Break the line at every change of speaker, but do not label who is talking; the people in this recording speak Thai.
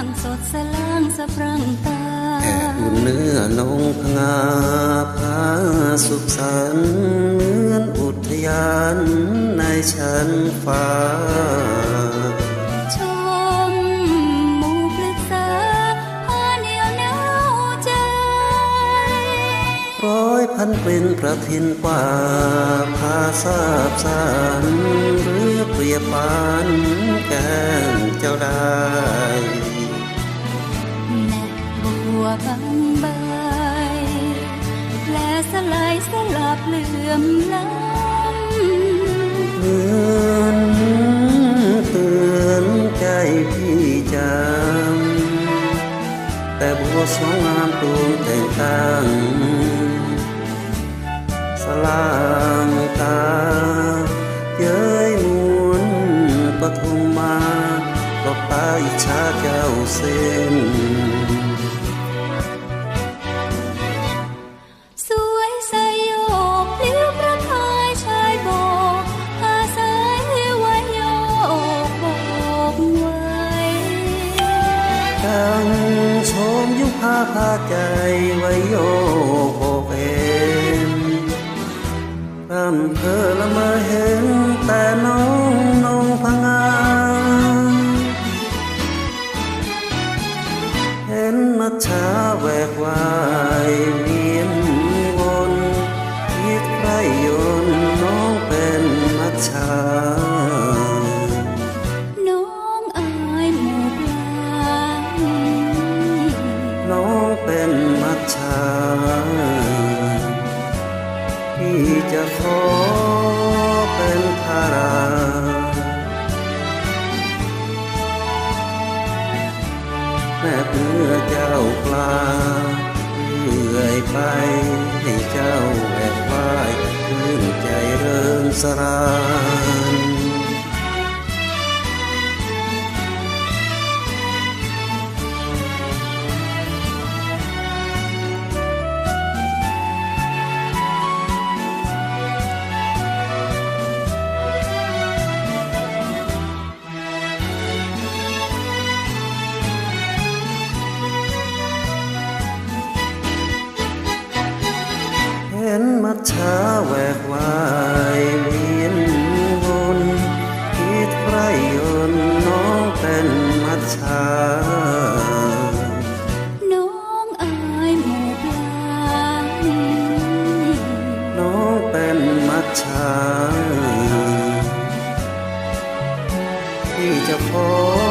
างสดสลางสะพรังตา
แอบอุ่นเนื้อนงพงาพาสุขสันเหมือนอุทยานในชั้นฟ้า
ร้
อยพันเป็นประทินกว่าพาทราบสารหรือเปรียบปานแก้มเจ้าด้
แวบางใบ และสลายสลับเหลื่อมล้
เหมือนเตือนใจพี่จำแต่บัวสองงามตูมแต่งตั้งสลางตาเย้ยมวนปทุมมาหลบตาอิจฉาเจ้าเส้น
พาพา
ใจไว้โยกโบกเองรำเพอละเมอเห็นแต่น้องน้องพงาเห็นมัชชาแวกวา ขอเป็นภาราแม่เพื่อเจ้าปลาเรื่อยไปให้เจ้าแหวกว่ายขึ้นใจเริ่มสรานาที่จะพบ